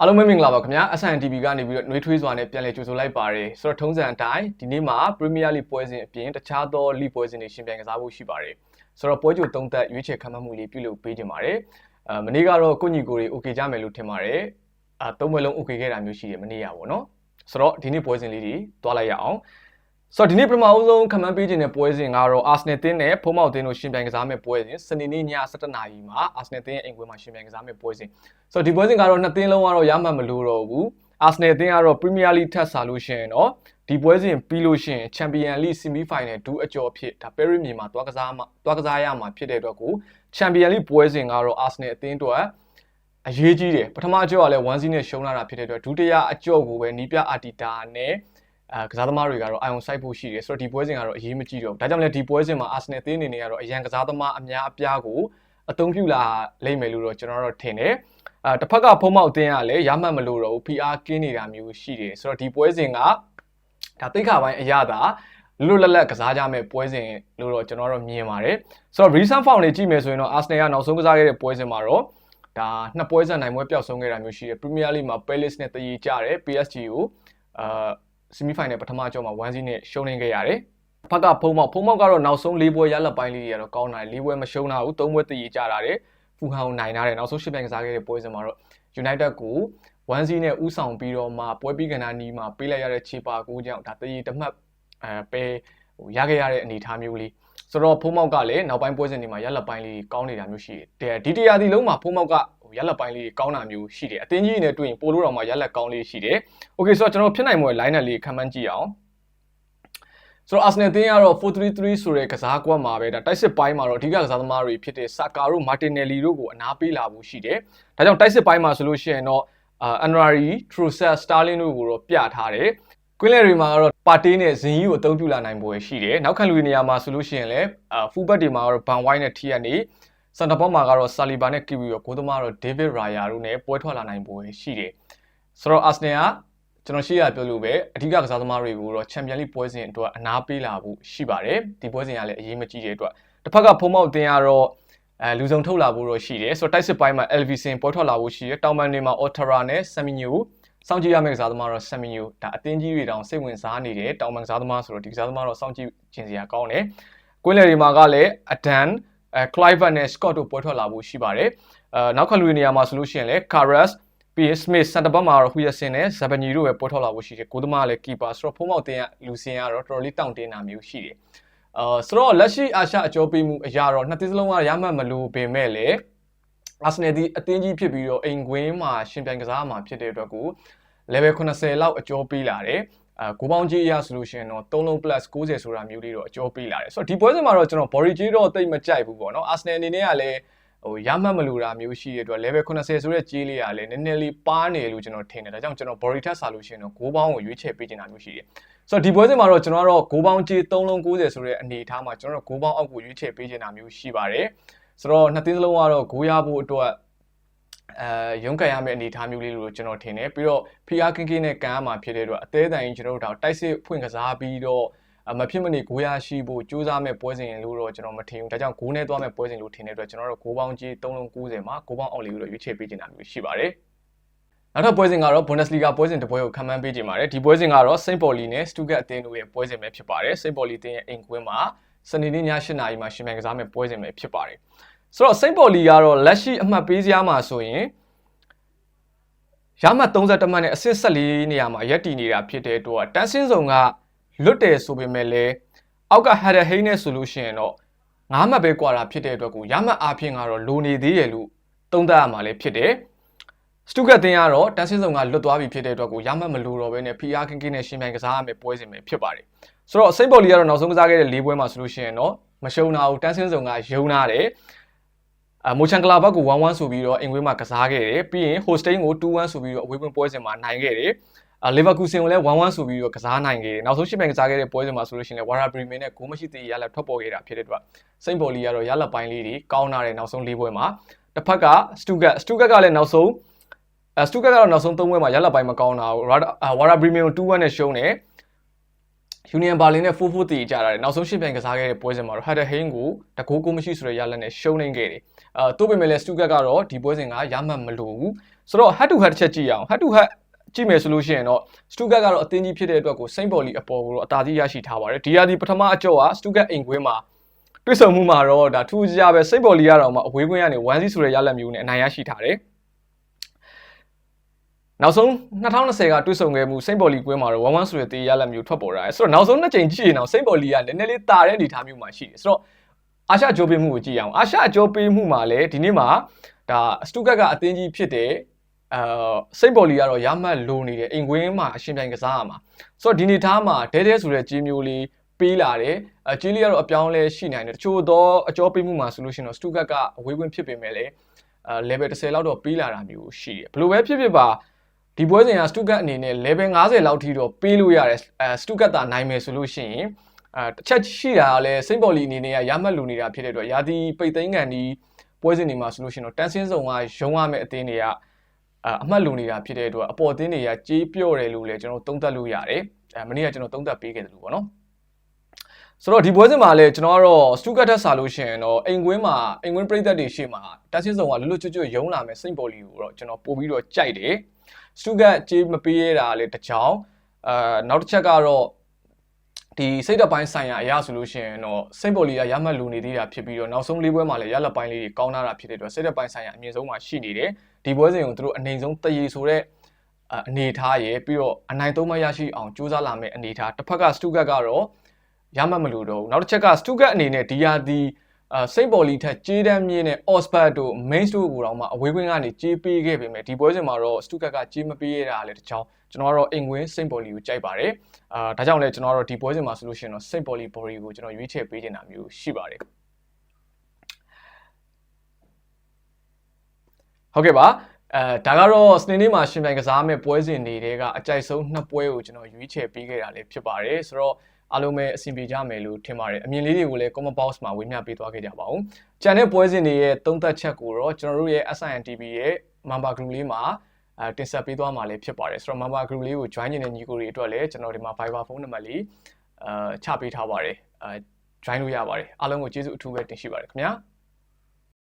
အားလုံးပဲမင်္ဂလာပါခင်ဗျာ SNTV ကနေပြီးတော့နှွေးထွေးစွာနဲ့ပြန်လည်ကြိုဆိုလိုက်ပါတယ်ဆိုတော့ထုံးစံအတိုင်းဒီနေ့မှာ Premier League ပွဲစဉ်အပြင်တခြားသော League ပွဲစဉ်တွေရှင်ပြိုင်ကစားဖို့ရှိပါတယ်ဆိုတော့ပွဲကြိုသုံးသက်ရွေးချယ်ခံမှတ်မှုလေးပြုလုပ်ပေးကြပါတယ်အဲမနေ့ကတော့ကိုညီကိုတွေ okay ကြမယ်လို့ထင်ပါတယ်အဲသုံးပွဲလုံး okay ခဲ့တာမျိုးရှိတယ်မနေ့ကပေါ့နော်ဆိုတော့ဒီနေ့ပွဲစဉ်လေးတွေတွားလိုက်ရအောင် ဆိုတော့ဒီနေ့ပထမအဆုံးခံမှန်းပေးခြင်းတဲ့ပွဲစဉ်ကတော့ Arsenal တင်းနဲ့ဖုံးမောက်တင်းတို့ရှင်ပြိုင်ကစားမယ့်ပွဲစဉ်စနေနေ့ည7:00နာရီမှာ Arsenal တင်းရဲ့အိမ်ကွင်းမှာရှင်ပြိုင်ကစားမယ့်ပွဲစဉ်ဆိုတော့ဒီပွဲစဉ်ကတော့နှစ်တင်းလုံးကတော့ရမှတ်မလို့တော့ဘူး Arsenal တင်းကတော့ Premier League ထပ်ဆာလို့ရှိရင်တော့ဒီပွဲစဉ်ပြီးလို့ရှိရင် Champion League Semi Final ဒူးအကျော်ဖြစ်ဒါ Paris မြေမှာတွားကစားမှာတွားကစားရမှာဖြစ်တဲ့အတွက်ကို Champion League ပွဲစဉ်ကတော့ Arsenal အသင်းအတွက်အရေးကြီးတယ်ပထမအကျော်ကလည်း1-0နဲ့ရှုံးလာတာဖြစ်တဲ့အတွက်ဒုတိယအကျော်ကိုပဲနီးပြအာတီတာနဲ့ အဲကစားသမားတွေကတော့အာယုံစိုက်ဖို့ရှိတယ်ဆိုတော့ဒီပွဲစဉ်ကတော့အရေးမကြီးတော့ဘူးဒါကြောင့်လည်းဒီပွဲစဉ်မှာ Arsenal အသင်းအနေနဲ့ကတော့အရန်ကစားသမားအများအပြားကိုအသုံးပြုလာလိမ့်မယ်လို့တော့ကျွန်တော်တို့ထင်တယ်အဲတစ်ဖက်ကဖုံးမောက်အသင်းကလည်းရမှတ်မလို့တော့ဘူး PR ကင်းနေတာမျိုးရှိတယ်ဆိုတော့ဒီပွဲစဉ်ကဒါတိတ်ခါပိုင်းအရသာလွတ်လပ်လပ်ကစားကြမဲ့ပွဲစဉ်လို့တော့ကျွန်တော်တို့မြင်ပါတယ်ဆိုတော့ recent form တွေကြည့်မယ်ဆိုရင်တော့ Arsenal ကနောက်ဆုံးကစားခဲ့တဲ့ပွဲစဉ်မှာတော့ဒါနှစ်ပွဲဆက်နိုင်ပွဲပျောက်ဆုံးခဲ့တာမျိုးရှိတယ် Premier League မှာ Palace နဲ့တည်ကြတယ် PSG ကိုအာ semi final ပထမကြောမှာ1-0နဲ့ရှုံးနေခဲ့ရတယ်ဖက်ကဖုံးမောက်ဖုံးမောက်ကတော့နောက်ဆုံး၄ပွဲရလက်ပိုင်းလေးတွေကတော့ကောင်းတာ၄ပွဲမရှုံးတာဘူး၃ပွဲတည်ကြတာတယ်ဖူဟောင်နိုင်တာတယ်နောက်ဆုံးရှစ်ပြိုင်ကစားခဲ့တဲ့ပွဲစဉ်မှာတော့ United ကို1-0နဲ့ဥဆောင်ပြီးတော့မှပွဲပြီးကဏ္ဍနီးမှာပေးလိုက်ရတဲ့ခြေပါကိုကြောင့်ဒါတည်တမှတ်အဲပဲဟိုရခဲ့ရတဲ့အနေအထားမျိုးလေးဆိုတော့ဖုံးမောက်ကလည်းနောက်ပိုင်းပွဲစဉ်တွေမှာရက်လက်ပိုင်းလေးကောင်းနေတာမျိုးရှိတယ်ဒီတရာဒီလုံးမှာဖုံးမောက်ကဟို ရက်လက်ပိုင်းလေးကောင်းတာမျိုးရှိတယ်အတင်းကြီးနဲ့တွေ့ရင်ပိုလို့တော့မှရက်လက်ကောင်းလေးရှိတယ်โอเคဆိုတော့ကျွန်တော်ဖြစ်နိုင်မွယ် line လေးခံမှန်းကြည့်အောင်ဆိုတော့ Arsenal တင်းကတော့4-3-3ဆိုတဲ့ကစားကွက်မှာပဲဒါတိုက်စစ်ပိုင်းမှာတော့အဓိကကစားသမားတွေဖြစ်တဲ့ Saka တို့ Martinelli တို့ကိုအနားပေးလာဖို့ရှိတယ်။ဒါကြောင့်တိုက်စစ်ပိုင်းမှာဆိုလို့ရှိရင်တော့အာ Anrari, Trossard, Sterling တို့ကိုတော့ပြထားတယ်။ကွင်းလယ်တွေမှာကတော့ပါတေးနဲ့ဇင်ကြီးကိုအသုံးပြုလာနိုင်ပွဲရှိတယ်။နောက်ခံလူတွေနေရာမှာဆိုလို့ရှိရင်လည်းအာ fullback တွေမှာကတော့ Van White နဲ့ Tierney နေ စန်တာဘောမှာကတော့ Saliba နဲ့ Kiwi ရောကိုသမားတော့ David Raya တို့နဲ့ပွဲထွက်လာနိုင်ပွဲရှိတယ်။ဆိုတော့ Arsenal ကကျွန်တော်ရှေ့ရပြောလို့ပဲအဓိကကစားသမားတွေကိုတော့ Champions League ပွဲစဉ်အတွက်အနားပေးလာဖို့ရှိပါတယ်ဒီပွဲစဉ်ကလည်းအရေးမကြီးတဲ့အတွက်တစ်ဖက်ကဖုံမောက်တင်ကတော့အဲလူစုံထုတ်လာဖို့တော့ရှိတယ်ဆိုတော့တိုက်စစ်ပိုင်းမှာ Elvison ပွဲထွက်လာဖို့ရှိတယ်တောင်ပန်တွေမှာ Otara နဲ့ Semenyo စောင့်ကြည့်ရမယ့်ကစားသမားတော့ Semenyo ဒါအသင်းကြီးတွေတောင်စိတ်ဝင်စားနေတယ်တောင်ပန်ကစားသမားဆိုတော့ဒီကစားသမားတော့စောင့်ကြည့်ခြင်းစရာကောင်းတယ်ကွင်းလယ်တွေမှာကလည်း Adan အဲ Clive နဲ့ Scott တို့ပွဲထွက်လာဖို့ရှိပါတယ်အဲနောက်ခံလူတွေနေရာမှာဆိုလို့ရှိရင်လည်း Carras ပြီးရင် Smith စန်တာဘက်မှာတော့ Huyerson နဲ့ Zabani တို့ပဲပေါ်ထွက်လာဖို့ရှိတယ်ကိုသမားကလည်း keeper ဆိုတော့ဖုံးမောက်တင်ကလူစင်ကတော့တော်တော်လေးတောင့်တင်းတာမျိုးရှိတယ်အာဆိုတော့လက်ရှိအာရှအကျော်ပေးမှုအရာတော့နှစ်သင်းစလုံးကရမှတ်မလို့ပင်မဲ့လေအာဆနယ်ဒီအသင်းကြီးဖြစ်ပြီးတော့အိမ်ကွင်းမှာရှင်ပြိုင်ကစားမှာဖြစ်တဲ့အတွက်ကို level 80လောက်အကျော်ပေးလာတယ်အာကိုပေါင်းကြီးအရဆိုလို့ရှိရင်တော့3လုံး plus 90ဆိုတာမျိုးလေးတော့အကျော်ပေးလာတယ်ဆိုတော့ဒီပွဲစဉ်မှာတော့ကျွန်တော် body ကြီးတော့တိတ်မကြိုက်ဘူးပေါ့နော်အာဆနယ်အနေနဲ့ကလည်းဟိုရမှတ်မလို့တာမျိုးရှိတဲ့အတွက် level 80ဆိုတဲ့ကြေးလေးကလည်းနည်းနည်းလေးပါနေလို့ကျွန်တော်ထင်တယ်ဒါကြောင့်ကျွန်တော် body test ဆာလို့ရှိရင်တော့6ပေါင်းကိုရွေးချယ်ပေးချင်တာမျိုးရှိတယ်ဆိုတော့ဒီပွဲစဉ်မှာတော့ကျွန်တော်ကတော့6ပေါင်းကြေး3လုံး90ဆိုတဲ့အနေအထားမှာကျွန်တော်တို့6ပေါင်းအောက်ကိုရွေးချယ်ပေးချင်တာမျိုးရှိပါတယ်ဆိုတော့နှစ်သင်းစလုံးကတော့ဂိုးရဖို့အတွက် အဲရုန်းကန်ရမယ့်အနေအထားမျိုးလေးလို့ကျွန်တော်ထင်တယ်ပြီးတော့ PR ကင်းကင်းနဲ့ကန်ရမှာဖြစ်တဲ့အတွက်အသေးတိုင်ကျွန်တော်တို့တိုက်စစ်ဖွင့်ကစားပြီးတော့မဖြစ်မနေဂိုးရရှိဖို့ကြိုးစားမဲ့ပွဲစဉ်လို့တော့ကျွန်တော်မထင်ဘူးဒါကြောင့်ဂိုးနဲ့သွားမဲ့ပွဲစဉ်လို့ထင်တဲ့အတွက်ကျွန်တော်တို့ဂိုးပေါင်းကြီး3လုံး90မှာဂိုးပေါင်းအောက်လေးကိုတော့ရွေးချယ်ပေးချင်တာမျိုးရှိပါတယ်နောက်ထပ်ပွဲစဉ်ကတော့ Bundesliga ပွဲစဉ်တစ်ပွဲကိုခံမှန်းပေးကြပါတယ်ဒီပွဲစဉ်ကတော့ Saint Pauli နဲ့ Stuttgart အသင်းတို့ရဲ့ပွဲစဉ်ပဲဖြစ်ပါတယ် Saint Pauli အသင်းရဲ့အိမ်ကွင်းမှာစနေနေ့ည8:00နာရီမှာရှင်ပြိုင်ကစားမဲ့ပွဲစဉ်ပဲဖြစ်ပါတယ် ဆိုတော့ Saint Pauli ကတော့လက်ရှိအမှတ်ပေးစရာမှာဆိုရင်ရမှတ်31မှတ်နဲ့အဆင့်14နေရာမှာရပ်တည်နေတာဖြစ်တဲ့အတွက်တန်းစင်းဆောင်ကလွတ်တယ်ဆိုပေမဲ့လည်းအောက်ကဟက်ဒဟိန်းနဲ့ဆိုလို့ရှိရင်တော့ငါးမှတ်ပဲကွာတာဖြစ်တဲ့အတွက်ကိုရမှတ်အားဖြင့်ကတော့လိုနေသေးတယ်လို့သုံးသပ်ရမှာလည်းဖြစ်တယ်စတုကတ်တင်ကတော့တန်းစင်းဆောင်ကလွတ်သွားပြီဖြစ်တဲ့အတွက်ကိုရမှတ်မလိုတော့ဘဲနဲ့ PR ကင်းကင်းနဲ့ရှင်ပြိုင်ကစားရမယ့်ပွဲစဉ်ပဲဖြစ်ပါတယ်ဆိုတော့စိတ်ပေါ်လီကတော့နောက်ဆုံးကစားခဲ့တဲ့၄ပွဲမှာဆိုလို့ရှိရင်တော့မရှုံးတာဘူးတန်းစင်းဆောင်ကယုံနာတယ်အ မိုချန်ကလာဘတ်ကို1-1ဆိုပြီးတော့အင်ကွေးမှာကစားခဲ့တယ်ပြီးရင် Hostain ကို2-1ဆိုပြီးတော့အဝေးဝင်ပွဲစဉ်မှာနိုင်ခဲ့တယ်အာလီဗာကူဆင်ကိုလည်း1-1ဆိုပြီးတော့ကစားနိုင်ခဲ့တယ်နောက်ဆုံးရှစ်ပန်ကစားခဲ့တဲ့ပွဲစဉ်မှာဆိုလို့ရှိရင်လည်းဝါရာဘရီမင်နဲ့ဂိုးမရှိသေးရလက်ထွက်ပေါ်ခဲ့တာဖြစ်တဲ့အတွက်စိန့်ဘော်လီကတော့ရလက်ပိုင်းလေးတွေကောင်းလာတဲ့နောက်ဆုံး၄ပွဲမှာတစ်ဖက်ကစတူဂတ်စတူဂတ်ကလည်းနောက်ဆုံးအဲစတူဂတ်ကတော့နောက်ဆုံး၃ပွဲမှာရလက်ပိုင်းမကောင်းတာဘူးဝါရာဘရီမင်ကို2-1နဲ့ရှုံးတယ် Union Berlin နဲ့4-4တည်ကြတာတယ်နောက်ဆုံးရှင်းပြန်ကစားခဲ့တဲ့ပွဲစဉ်မှာတော့ Hatter Hein ကိုတကူကိုမရှိဆိုတဲ့ရလဒ်နဲ့ရှုံးနေခဲ့တယ်အဲတိုးပေမဲ့လည်း Stuttgart ကတော့ဒီပွဲစဉ်ကရမှတ်မလို့ဘူးဆိုတော့ head to head တစ်ချက်ကြည့်အောင် head to head ကြည့်မယ်ဆိုလို့ရှိရင်တော့ Stuttgart ကတော့အသင်းကြီးဖြစ်တဲ့အတွက်ကို Saint Pauli အပေါ်ကိုတော့အသာကြီးရရှိထားပါတယ်ဒီရာဒီပထမအကြော့က Stuttgart အိမ်ကွင်းမှာတွေ့ဆုံမှုမှာတော့ဒါထူးခြားပဲ Saint Pauli ကတော့မှအဝေးကွင်းကနေ1-0ဆိုတဲ့ရလဒ်မျိုးနဲ့အနိုင်ရရှိထားတယ် နောက်ဆုံး2020ကတွေ့ဆုံခဲ့မှုစိန့်ဘော်လီကွင်းမှာတော့1-1ဆိုတဲ့တေးရလက်မျိုးထွက်ပေါ်လာတယ်ဆိုတော့နောက်ဆုံးနှစ်ချိန်ကြည့်ရင်တော့စိန့်ဘော်လီကနည်းနည်းလေးတာတဲ့အနေအထားမျိုးမှာရှိတယ်ဆိုတော့အာရှဂျိုးပေးမှုကိုကြည့်အောင်အာရှဂျိုးပေးမှုမှာလည်းဒီနေ့မှာဒါစတူကတ်ကအသင်းကြီးဖြစ်တဲ့အာစိန့်ဘော်လီကတော့ရမှတ်လိုနေတယ်အိမ်ကွင်းမှာအရှင်ပြိုင်ကစားရမှာဆိုတော့ဒီနေ့ထားမှာဒဲဒဲဆိုတဲ့ကြီးမျိုးလေးပေးလာတယ်အကြီးလေးကတော့အပြောင်းလဲရှိနိုင်တယ်တချို့သောအကျော်ပေးမှုမှာဆိုလို့ရှိရင်တော့စတူကတ်ကအဝေးကွင်းဖြစ်ပေမဲ့လည်းအဲ level 10လောက်တော့ပေးလာတာမျိုးရှိတယ်ဘယ်လိုပဲဖြစ်ဖြစ်ပါ ဒီပွဲစဉ်ကစတူကတ်အနေနဲ့ level 50လောက်ထိတော့ပေးလို့ရတယ်အဲစတူကတ်သာနိုင်မယ်ဆိုလို့ရှိရင်အဲတစ်ချက်ရှိတာကလည်းစိန့်ဘော်လီအနေနဲ့ကရမှတ်လူနေတာဖြစ်တဲ့အတွက်ရာသီပိတ်သိမ်းကန်ဒီပွဲစဉ်တွေမှာဆိုလို့ရှိရင်တော့တန်းစင်းစုံကရုံးရမယ့်အသင်းတွေကအမှတ်လူနေတာဖြစ်တဲ့အတွက်အပေါ်အသင်းတွေကကြေးပြော့တယ်လို့လည်းကျွန်တော်သုံးသပ်လို့ရတယ်အဲမနေ့ကကျွန်တော်သုံးသပ်ပေးခဲ့တယ်လို့ပေါ့နော်ဆိုတော့ဒီပွဲစဉ်မှာလည်းကျွန်တော်ကတော့စတူကတ်ထက်စာလို့ရှိရင်တော့အိမ်ကွင်းမှာအိမ်ကွင်းပြည်သက်တွေရှေ့မှာတက်ချင်းစုံကလွတ်လွတ်ကျွတ်ကျွတ်ရုံးလာမယ်စိန့်ပေါ်လီကိုတော့ကျွန်တော်ပို့ပြီးတော့ကြိုက်တယ် စတူကတ်ကြေးမပေးရတာလည်းတစ်ချောင်းအာနောက်တစ်ချက်ကတော့ဒီစိတ်ဓာတ်ပိုင်းဆိုင်ရာအရာဆိုလို့ရှိရင်တော့စိန့်ပေါ်လီကရမှတ်လူနေသေးတာဖြစ်ပြီးတော့နောက်ဆုံးလေးပွဲမှာလည်းရလက်ပိုင်းလေးတွေကောင်းလာတာဖြစ်တဲ့အတွက်စိတ်ဓာတ်ပိုင်းဆိုင်ရာအမြင့်ဆုံးမှာရှိနေတယ်ဒီပွဲစဉ်ကိုသူတို့အနေဆုံးတရေဆိုတဲ့အနေထားရယ်ပြီးတော့အနိုင်သုံးမရရှိအောင်ကြိုးစားလာမယ့်အနေထားတစ်ဖက်ကစတူကတ်ကတော့ရမှတ်မလို့တော့နောက်တစ်ချက်ကစတူကတ်အနေနဲ့ဒီယာဒီ အာစိတ်ပေါ်လီထက်ကြေးတန်းမြင့်တဲ့ Osbert တို့ Main Store ကိုတော့မှအဝေးကွင်းကနေကြေးပေးခဲ့ပေမဲ့ဒီပွဲစဉ်မှာတော့ Stuttgart ကကြေးမပေးရတာလည်းတစ်ချောင်းကျွန်တော်ကတော့အိမ်ကွင်းစိတ်ပေါ်လီကိုကြိုက်ပါတယ်အာဒါကြောင့်လည်းကျွန်တော်ကတော့ဒီပွဲစဉ်မှာဆိုလို့ရှိရင်တော့စိတ်ပေါ်လီဘော်ရီကိုကျွန်တော်ရွေးချယ်ပေးနေတာမျိုးရှိပါတယ်ဟုတ်ကဲ့ပါအဲဒါကတော့စနေနေ့မှာရှင်ပြိုင်ကစားမဲ့ပွဲစဉ်တွေတဲကအကြိုက်ဆုံးနှစ်ပွဲကိုကျွန်တော်ရွေးချယ်ပေးခဲ့တာလည်းဖြစ်ပါတယ်ဆိုတော့ အားလုံးပဲအဆင်ပြေကြမယ်လို့ထင်ပါတယ်အမြင်လေးတွေကိုလည်း comment box မှာဝေမျှပေးသွားခဲ့ကြပါဦး။ကြံတဲ့ပွဲစဉ်တွေရဲ့သုံးသပ်ချက်ကိုတော့ကျွန်တော်တို့ရဲ့ SIN TV ရဲ့ member group လေးမှာအဲတင်ဆက်ပေးသွားမှာလည်းဖြစ်ပါတယ်ဆိုတော့ member group လေးကို join နေတဲ့ညီကိုတွေအတွက်လည်းကျွန်တော်ဒီမှာ Viber ဖုန်းနံပါတ်လေးအဲချပေးထားပါတယ်အဲ join လို့ရပါတယ်အားလုံးကိုကျေးဇူးအထူးပဲတင်ရှိပါတယ်ခင်ဗျာ။